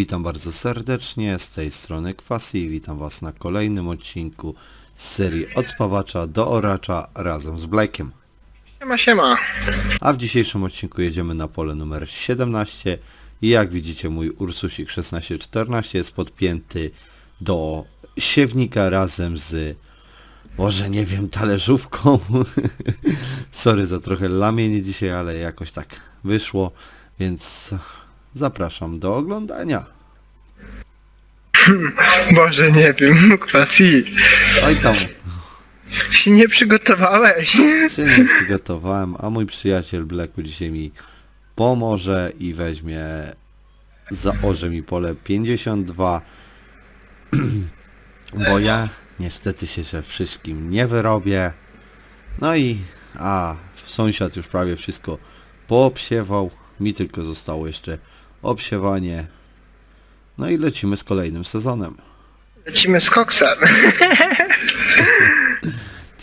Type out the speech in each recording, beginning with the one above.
Witam bardzo serdecznie, z tej strony Kwasi i witam Was na kolejnym odcinku z serii Od Spawacza do Oracza razem z Blake'iem. Siema, siema. A w dzisiejszym odcinku jedziemy na pole numer 17 i jak widzicie mój Ursusik 1614 jest podpięty do siewnika razem z może nie wiem talerzówką. Sorry za trochę lamienie dzisiaj, ale jakoś tak wyszło, więc zapraszam do oglądania. Boże, nie wiem, kwasi. Oj tam Się nie przygotowałeś. się nie przygotowałem, a mój przyjaciel Bleku dzisiaj mi pomoże i weźmie, zaorze mi pole 52, bo ja niestety się ze wszystkim nie wyrobię. No i, a sąsiad już prawie wszystko poobsiewał, mi tylko zostało jeszcze obsiewanie. No i lecimy z kolejnym sezonem. Lecimy z koksem.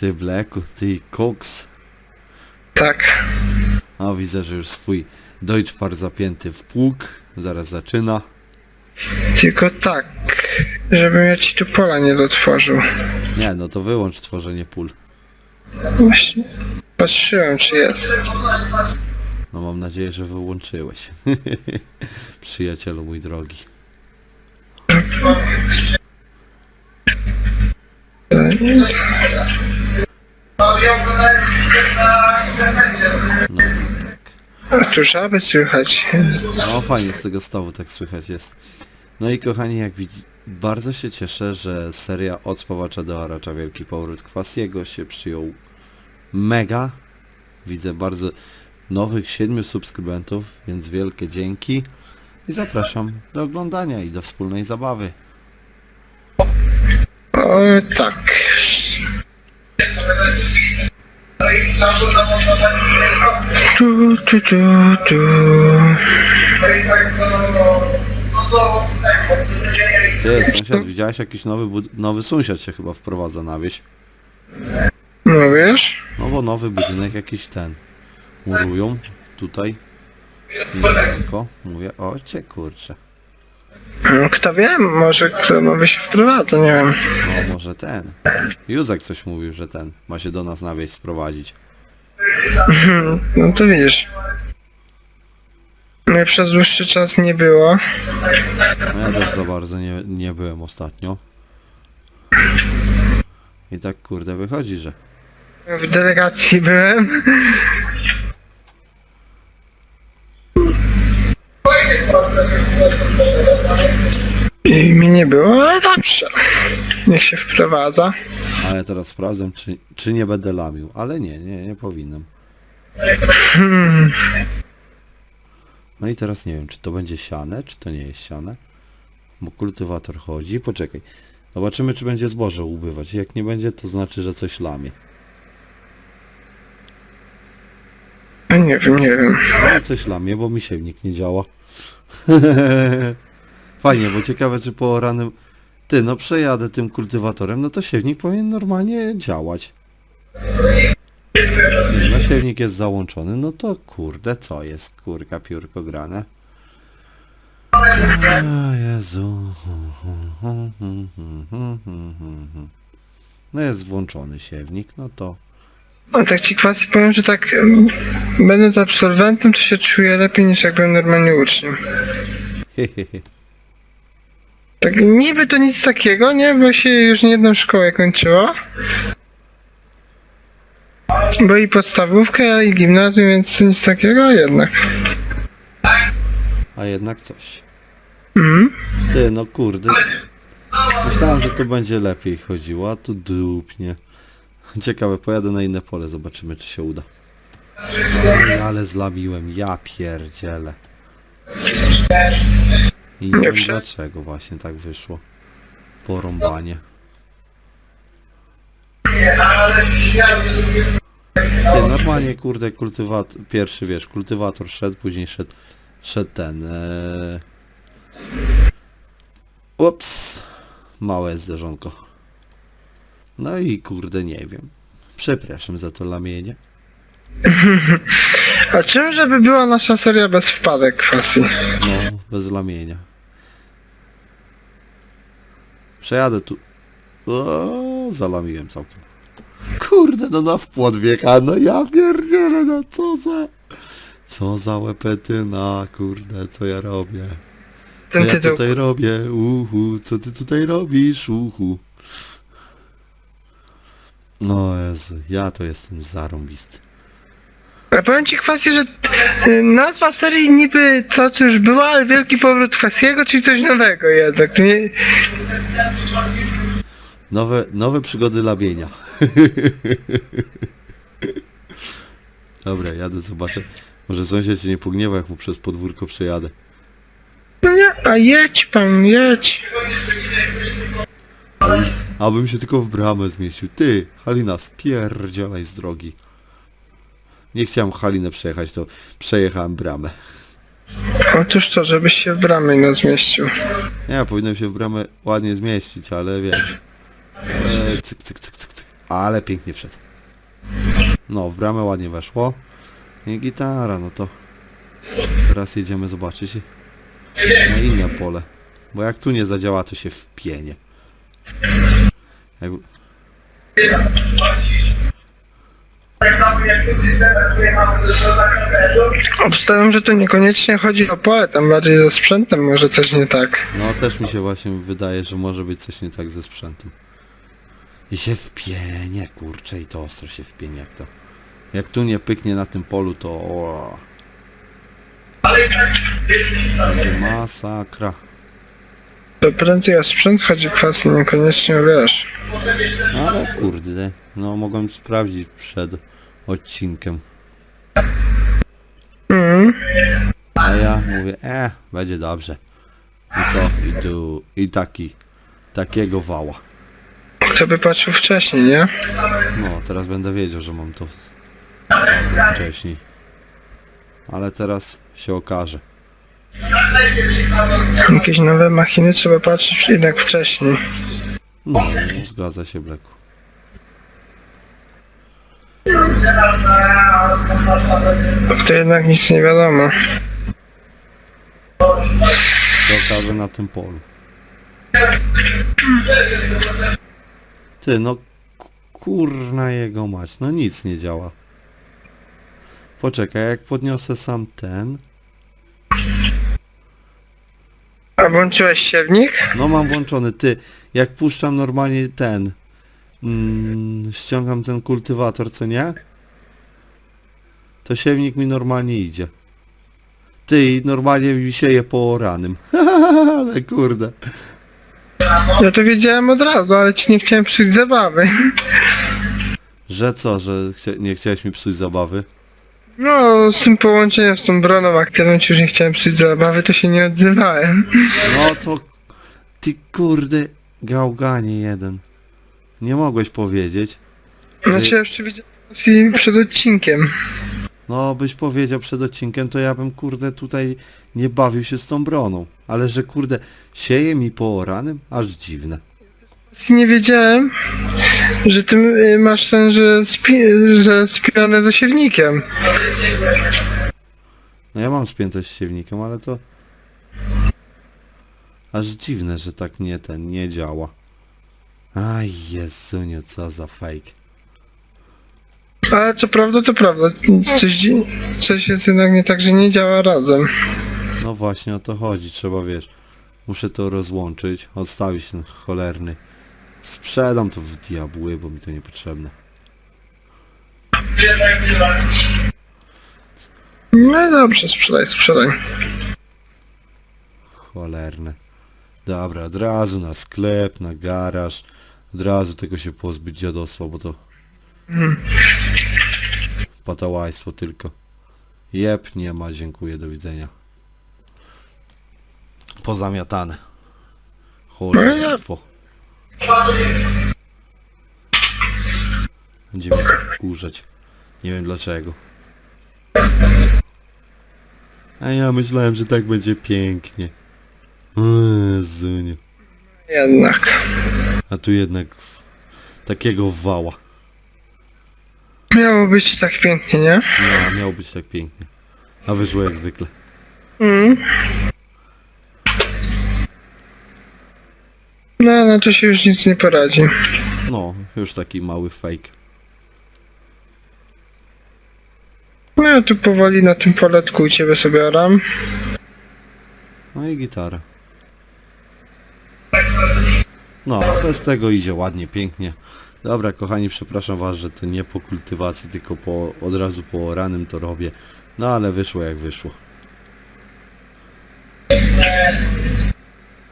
Ty Bleku, ty koks. Tak. A widzę, że już swój Deutschfar zapięty w pług. Zaraz zaczyna. Tylko tak, żebym ja ci tu pola nie dotworzył. Nie, no to wyłącz tworzenie pól. Właśnie patrzyłem, czy jest. No mam nadzieję, że wyłączyłeś. Przyjacielu mój drogi. No tak. A tu żaby słychać. No fajnie z tego stawu tak słychać jest. No i kochani, jak widzicie, bardzo się cieszę, że seria od spawacza do haracza Wielki Powrót Kwasiego się przyjął mega. Widzę bardzo nowych siedmiu subskrybentów, więc wielkie dzięki. I zapraszam do oglądania i do wspólnej zabawy. O, tak. Tu, tu, tu, tu. Ty, sąsiad, widziałeś jakiś nowy, bud- nowy sąsiad się chyba wprowadza na wieś. No wiesz? No bo nowy budynek jakiś ten. Murują tutaj. Niedaleko. Mówię, o cię kurczę. No, Kto wie, może kto nowy się wprowadza, nie wiem. No może ten. Józek coś mówił, że ten ma się do nas na wieś sprowadzić. No to widzisz. Mnie przez dłuższy czas nie było. No ja też za bardzo nie, nie byłem ostatnio. I tak kurde wychodzi, że W delegacji byłem. Mi nie było, ale dobrze. Niech się wprowadza. ale teraz sprawdzę czy, czy nie będę lamił, ale nie, nie, nie powinnam. No i teraz nie wiem, czy to będzie siane, czy to nie jest siane. Bo kultywator chodzi, poczekaj. Zobaczymy, czy będzie zboże ubywać. Jak nie będzie, to znaczy, że coś lamie. A Nie wiem, nie wiem. No coś lamie, bo mi siewnik nie działa. Fajnie, bo ciekawe, czy po ranym... Ty, no przejadę tym kultywatorem, no to siewnik powinien normalnie działać. Nie, no siewnik jest załączony, no to kurde, co jest, kurka, piórko grane. A Jezu. No jest włączony siewnik, no to... No tak ci kwasy powiem, że tak będąc absolwentem to się czuję lepiej niż jak byłem normalnie uczniem. Tak niby to nic takiego, nie? Bo się już nie jedną szkołę kończyło. Bo i podstawówkę, i gimnazjum, więc nic takiego, a jednak. A jednak coś. Mhm. Ty, no kurde. Myślałem, że tu będzie lepiej chodziło, a tu dupnie. Ciekawe, pojadę na inne pole, zobaczymy czy się uda. Ale zlamiłem, ja pierdzielę. I nie wiem dlaczego właśnie tak wyszło. Porąbanie. Ty, normalnie kurde kultywator, pierwszy wiesz, kultywator szedł, później szedł, szedł ten, ee... Ups, małe zderzonko. No i kurde nie wiem. Przepraszam za to lamienie. A czym żeby była nasza seria bez wpadek kwasy? No, bez lamienia. Przejadę tu. O, zalamiłem całkiem. Kurde, no na wpłot wjechałem, no ja pierdzielę, no co za... Co za łepetyna, kurde, co ja robię? Co ja tutaj robię? Uhu, co ty tutaj robisz? Uhu. No Jezu, ja to jestem zarąbisty. Powiem ci kwestię, że y, nazwa serii niby co to już była, ale wielki powrót Kwestiego, czyli coś nowego jednak. To nie... Nowe, nowe przygody labienia. Dobra, jadę, zobaczę. Może sąsiad się nie pogniewa, jak mu przez podwórko przejadę. No nie, a jedź pan, jedź. Abym się tylko w bramę zmieścił. Ty, Halina, spierdzielaj z drogi. Nie chciałem Halinę przejechać, to przejechałem bramę. Otóż to, żebyś się w bramę nie zmieścił. Nie, powinienem się w bramę ładnie zmieścić, ale wiesz. E, cyk, cyk, cyk, cyk, cyk. Ale pięknie wszedł. No, w bramę ładnie weszło. I gitara, no to teraz jedziemy zobaczyć na inne pole. Bo jak tu nie zadziała, to się wpienie. Jakby... Obstawiam, że to niekoniecznie chodzi o pole, tam bardziej ze sprzętem może coś nie tak. No, też mi się właśnie wydaje, że może być coś nie tak ze sprzętem. I się wpienie, kurczę, i to ostro się wpienie, jak to. Jak tu nie pyknie na tym polu, to... O, będzie masakra. To prędzej o sprzęt chodzi kwestii, niekoniecznie o wiesz. Ale kurde, no mogłem sprawdzić przed odcinkiem. Mhm. A ja mówię, e, będzie dobrze. I co? I tu, i taki, takiego wała. Kto by patrzył wcześniej, nie? No, teraz będę wiedział, że mam to wcześniej. Ale teraz się okaże. Jakieś nowe machiny trzeba patrzeć jednak wcześniej. No, zgadza się, Bleku. To jednak nic nie wiadomo. się okaże na tym polu. Ty, no kurna jego mać, no nic nie działa. Poczekaj, jak podniosę sam ten, A włączyłeś siewnik? no mam włączony, ty, jak puszczam normalnie ten, mm, ściągam ten kultywator, co nie? To siewnik mi normalnie idzie. Ty, normalnie mi sieje po oranym. Ale kurde. Ja to wiedziałem od razu, ale ci nie chciałem psuć zabawy. Że co, że chcia nie chciałeś mi psuć zabawy? No, z tym połączeniem z tą broną aktywną ci już nie chciałem psuć zabawy, to się nie odzywałem. No to... Ty kurde, gałganie jeden. Nie mogłeś powiedzieć. Znaczy ja już ci widziałem przed odcinkiem. No, byś powiedział przed odcinkiem, to ja bym kurde tutaj nie bawił się z tą broną. Ale że kurde, sieje mi po oranym? Aż dziwne. Nie wiedziałem, że ty y, masz ten, że, spi że spinane ze siewnikiem. No ja mam spiętość z siewnikiem, ale to... Aż dziwne, że tak nie ten, nie działa. Aj, Jezuniu, co za fake. Ale to prawda, to prawda. Coś, coś jest jednak nie tak, że nie działa razem. No właśnie o to chodzi, trzeba wiesz. Muszę to rozłączyć, odstawić ten cholerny. Sprzedam to w diabły, bo mi to niepotrzebne. No dobrze, sprzedaj, sprzedaj. Cholerne. Dobra, od razu na sklep, na garaż. Od razu tego się pozbyć dziadostwa, bo to... Patałaństwo tylko. Jep, nie ma, dziękuję, do widzenia. Pozamiatane. Cholerstwo. Będzie mnie to wkurzać. Nie wiem dlaczego. A ja myślałem, że tak będzie pięknie. Zuniu. Jednak. A tu jednak w... takiego wała. Miało być tak pięknie, nie? No, miało być tak pięknie. A wyszło jak zwykle. Mm. No, no to się już nic nie poradzi. No, już taki mały fake. No ja tu powoli na tym poletku u ciebie sobie oram. No i gitara. No, bez tego idzie ładnie, pięknie. Dobra, kochani, przepraszam was, że to nie po kultywacji, tylko po, od razu po ranym to robię. No ale wyszło jak wyszło.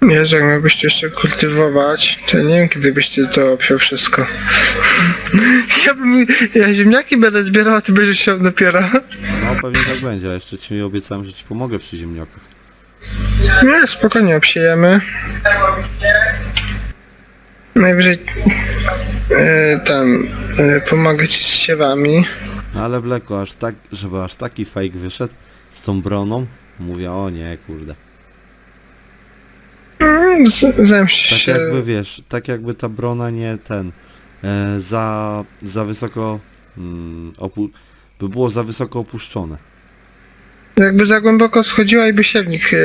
Wiesz, jak miałbyś to jeszcze kultywować, to nie wiem kiedy to obsiał wszystko. Ja bym, ja ziemniaki będę zbierał, a ty będziesz chciał dopiero. No pewnie tak będzie, a jeszcze ci obiecałem, że ci pomogę przy ziemniakach. Nie, spokojnie obsiejemy. Najwyżej ten, e, pomogę ci z siewami. No ale Bleko, aż tak, żeby aż taki fake wyszedł z tą broną, mówię, o nie, kurde. Mm, z- Zemść Tak się. jakby wiesz, tak jakby ta brona nie ten e, za, za wysoko mm, opu- by było za wysoko opuszczone. Jakby za głęboko schodziła i by siewnik e,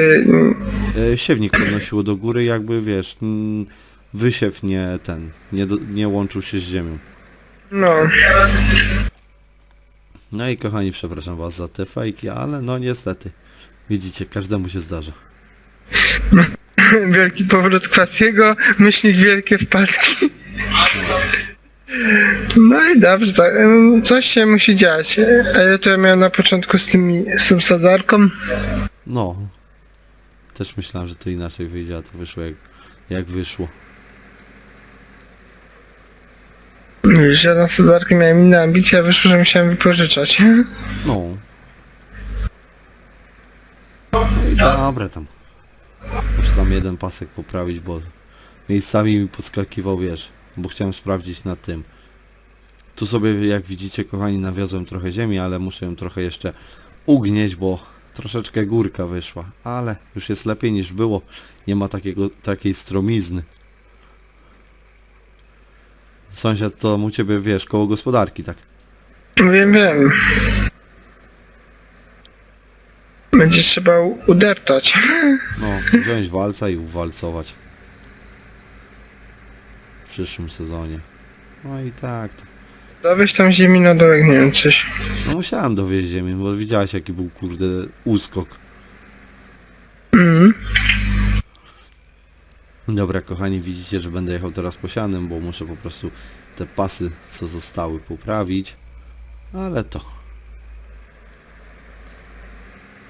E, siewnik podnosiło do góry, jakby wiesz, mm, wysiew nie ten, nie, do, nie łączył się z ziemią. no. No i kochani, przepraszam was za te fejki, ale no niestety, widzicie, każdemu się zdarza. Wielki powrót Kwasiego, myślnik wielkie wpadki. No i dobrze, tak, coś się musi dziać. A ja to ja miałem na początku z, tymi, z tą sadzarką. No, też myślałem, że to inaczej wyjdzie, a to wyszło jak, jak wyszło. Ja na sadzarkę miałem inne ambicje, a wyszło, że musiałem wypożyczać. No. No dobra tam. Muszę tam jeden pasek poprawić, bo miejscami mi podskakiwał, wiesz, bo chciałem sprawdzić na tym. Tu sobie, jak widzicie, kochani, nawiozłem trochę ziemi, ale muszę ją trochę jeszcze ugnieść, bo troszeczkę górka wyszła. Ale już jest lepiej niż było. Nie ma takiego, takiej stromizny. Sąsiad to u ciebie, wiesz, koło gospodarki, tak? Wiem, wiem. Będzie trzeba u- udeptać. No, wziąć walca i uwalcować. W przyszłym sezonie. No i tak to. Dowieź tam ziemi na dołek, nie wiem, coś. No musiałem dowieźć ziemi, bo widziałeś jaki był kurde uskok. Dobra kochani, widzicie, że będę jechał teraz posianym, bo muszę po prostu te pasy, co zostały, poprawić. Ale to.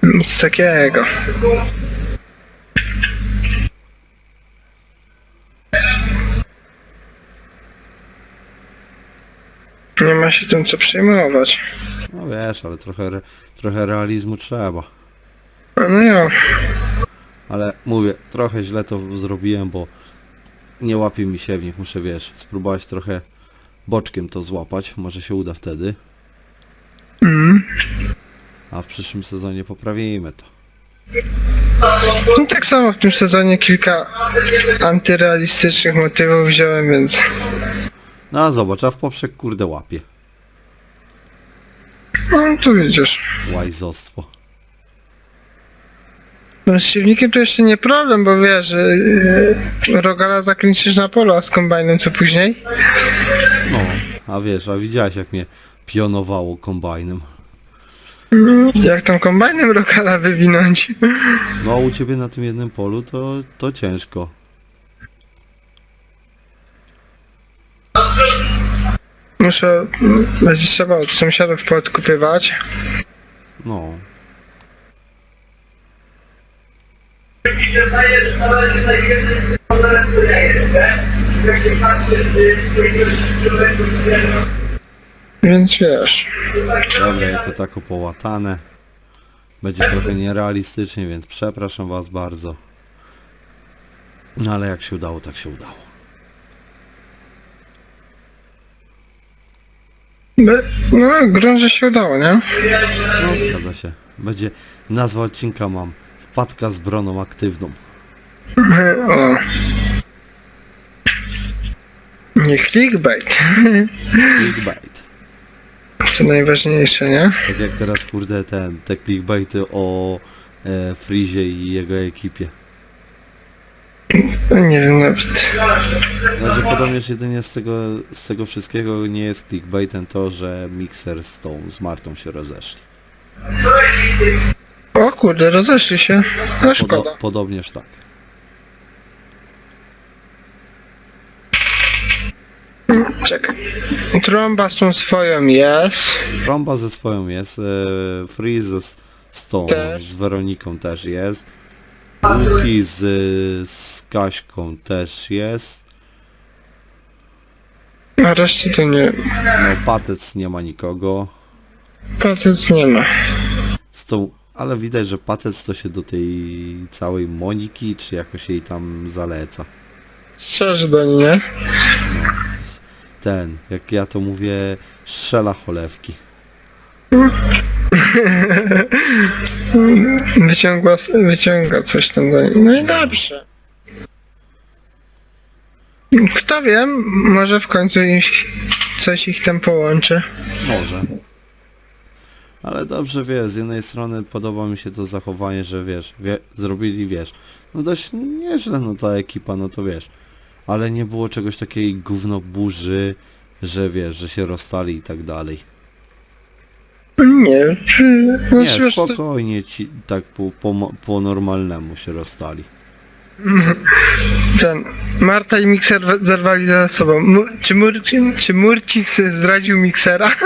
Nic takiego. Nie ma się tym co przejmować. No wiesz, ale trochę, trochę realizmu trzeba. No ja. Ale mówię, trochę źle to zrobiłem, bo nie łapie mi się w nich. Muszę, wiesz, spróbować trochę boczkiem to złapać. Może się uda wtedy. Mm. A w przyszłym sezonie poprawimy to. No tak samo w tym sezonie kilka antyrealistycznych motywów wziąłem, więc... No a zobacz, a w poprzek kurde łapie. No tu widzisz. Łajzostwo. No z silnikiem to jeszcze nie problem, bo wiesz, że yy, rogala zakręcisz na polu, a z kombajnem co później? No, a wiesz, a widziałeś jak mnie pionowało kombajnem. Jak tam kombajnem rogala wywinąć? No a u ciebie na tym jednym polu to, to ciężko. Muszę, będzie trzeba od sąsiadów podkupywać. No. Więc wiesz. Dobra, jako tako połatane. Będzie trochę nierealistycznie, więc przepraszam was bardzo. No ale jak się udało, tak się udało. No, grunt, że się udało, nie? No zgadza się. Będzie nazwa odcinka mam. Wpadka z broną aktywną. O. Nie clickbait. Clickbait. Co najważniejsze, nie? Tak jak teraz kurde ten, te clickbaity o e, Frizie i jego ekipie. Nie wiem nawet. No, że podobnież jedynie z tego, z tego wszystkiego nie jest clickbaitem to, że Mixer z tą, z Martą się rozeszli. Kurde, rozeszli się. No szkoda. Podo podobnież tak. Czekaj. Trąba z tą swoją jest. Tromba ze swoją jest, e, Freeze z, z tą, Też. z Weroniką też jest. Łuki z, z Kaśką też jest. A reszty to nie. No Patec nie ma nikogo. Patec nie ma. Z tą, ale widać, że Patec to się do tej całej Moniki, czy jakoś jej tam zaleca. Szczerze do nie. Ten, jak ja to mówię, strzela cholewki. Wyciągła, wyciąga coś tam do niej. No i dobrze. Kto wie, może w końcu ich, coś ich tam połączy. Może. Ale dobrze wiesz, z jednej strony podoba mi się to zachowanie, że wiesz, wie, zrobili wiesz, no dość nieźle no ta ekipa, no to wiesz, ale nie było czegoś takiej gówno burzy, że wiesz, że się rozstali i tak dalej. Nie, czy... Nie, wiesz, to- spokojnie ci tak po, po, mo- po normalnemu się rozstali. Ten, Marta i Mikser we- zerwali ze sobą. Mu, czy, Mur, czy Murcik zdradził Miksera?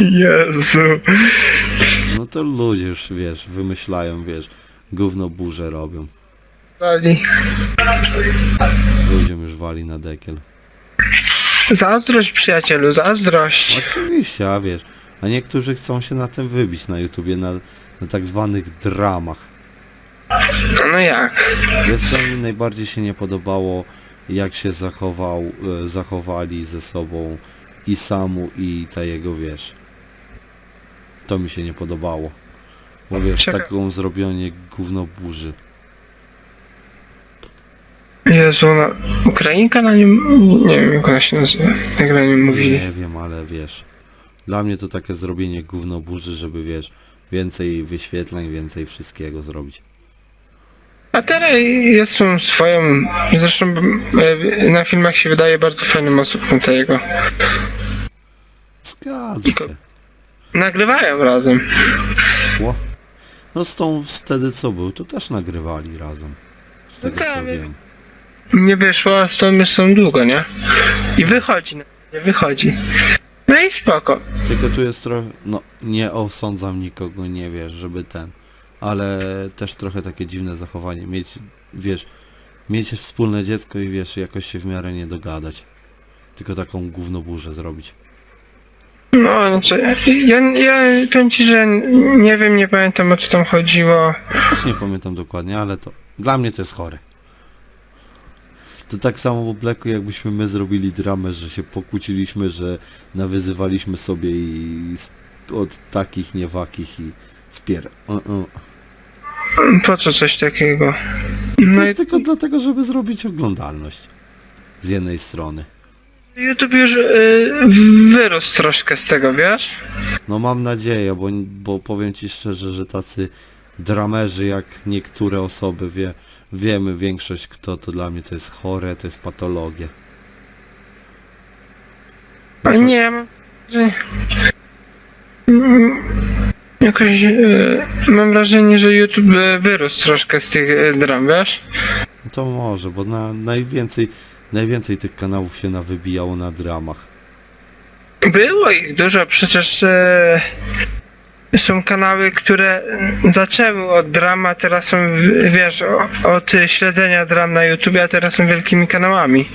Jezu. No to ludzie już wiesz, wymyślają, wiesz, gówno burze robią. Dali. Ludziom już wali na dekiel. Zazdrość przyjacielu, zazdrość. Oczywiście, a wiesz, a niektórzy chcą się na tym wybić na YouTubie, na, na tak zwanych dramach. No jak? Wiesz co mi najbardziej się nie podobało, jak się zachował, e, zachowali ze sobą i Samu i ta jego, wiesz. To mi się nie podobało. Bo wiesz, Czekaj. taką zrobienie gówno burzy. Jezu, no, Ukrainka na nim, nie wiem jak ona się nazywa, jak na nim mówili. Nie wiem, ale wiesz. Dla mnie to takie zrobienie gówno burzy, żeby wiesz, więcej wyświetleń, więcej wszystkiego zrobić. A teraz jest tą swoją, zresztą e, na filmach się wydaje bardzo fajnym osobą tego. Zgadza się. Nagrywają razem. Ło. No z tą wtedy co był, to też nagrywali razem. Z tego tak, co ale- wiem. Nie wyszło, a z tą już są długo, nie? I wychodzi, no, nie wychodzi. No i spoko. Tylko tu jest trochę, no nie osądzam nikogo, nie wiesz, żeby ten, ale też trochę takie dziwne zachowanie, mieć, wiesz, mieć wspólne dziecko i wiesz, jakoś się w miarę nie dogadać. Tylko taką gównoburzę zrobić. No, znaczy, ja, ja powiem ci, że nie wiem, nie pamiętam o co tam chodziło. Też nie pamiętam dokładnie, ale to, dla mnie to jest chore. To tak samo w Blacku, jakbyśmy my zrobili dramę, że się pokłóciliśmy, że nawyzywaliśmy sobie i od takich, niewakich i spier... O, o. Po co coś takiego? To No i jest tylko dlatego, żeby zrobić oglądalność. Z jednej strony. YouTube już y, wyrósł troszkę z tego, wiesz? No mam nadzieję, bo, bo powiem ci szczerze, że tacy dramerzy jak niektóre osoby wie, wiemy większość kto to dla mnie to jest chore, to jest patologia. A nie, mam, że... Jakoś y, mam wrażenie, że YouTube y, wyrósł troszkę z tych dram, wiesz? No to może, bo na najwięcej, najwięcej tych kanałów się nawybijało na dramach. Było ich dużo, przecież e, są kanały, które e, zaczęły od drama, teraz są, wiesz, o, od e, śledzenia dram na YouTube, a teraz są wielkimi kanałami.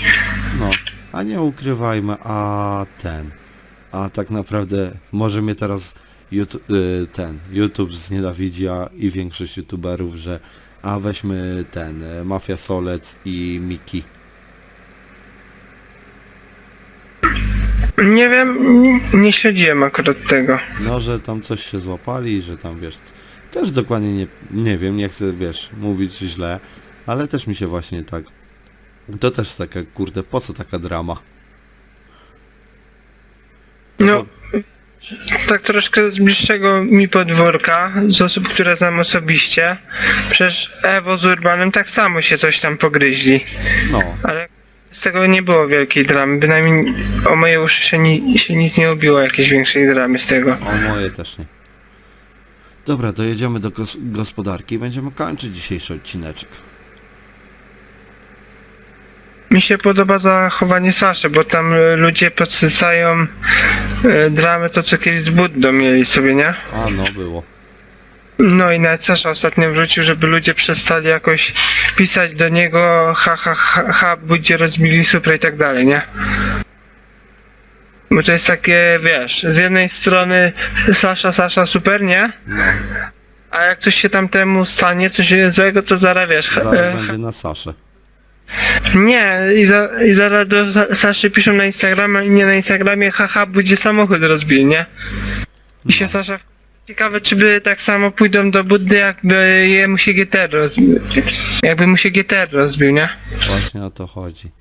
No, a nie ukrywajmy, a ten, a tak naprawdę może mnie teraz YouTube, ten, YouTube znienawidzi, a i większość youtuberów, że a weźmy ten, y, Mafia Solec i Miki. Nie wiem, nie śledziłem akurat tego. No, że tam coś się złapali, że tam wiesz, też dokładnie nie, nie wiem, nie chcę, wiesz, mówić źle, ale też mi się właśnie tak, to też taka, kurde, po co taka drama? No, tak troszkę z bliższego mi podwórka, z osób, które znam osobiście, przecież Ewo z Urbanem tak samo się coś tam pogryźli, No, ale z tego nie było wielkiej dramy, bynajmniej o moje uszy się, ni- się nic nie obiło jakiejś większej dramy z tego. o moje też nie. Dobra, dojedziemy do gos gospodarki i będziemy kończyć dzisiejszy odcineczek. Mi się podoba zachowanie Saszy, bo tam e, ludzie podsycają e, dramy to co kiedyś z Buddą mieli sobie, nie? A no, było. No i nawet Sasza ostatnio wrzucił, żeby ludzie przestali jakoś pisać do niego ha ha ha, ha budzie rozbili supra i tak dalej, nie? Bo to jest takie, wiesz, z jednej strony Sasza, Sasza, super, nie? No, A jak coś się tam temu stanie, coś złego, to zaraz wiesz, ha- zaraz e, będzie na Saszę. Nie, i, za, i zaraz do Sa- Saszy piszą na Instagramie, nie na Instagramie, haha, będzie samochód rozbił, nie? I się Sasza... Ciekawe, czy by tak samo pójdą do Buddy, jakby jemu się GTR rozbił. Jakby mu się GTR rozbił, nie? Właśnie o to chodzi.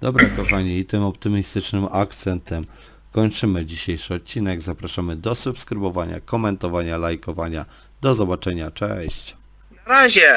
Dobra kochani, i tym optymistycznym akcentem kończymy dzisiejszy odcinek. Zapraszamy do subskrybowania, komentowania, lajkowania. Do zobaczenia, cześć! Na razie!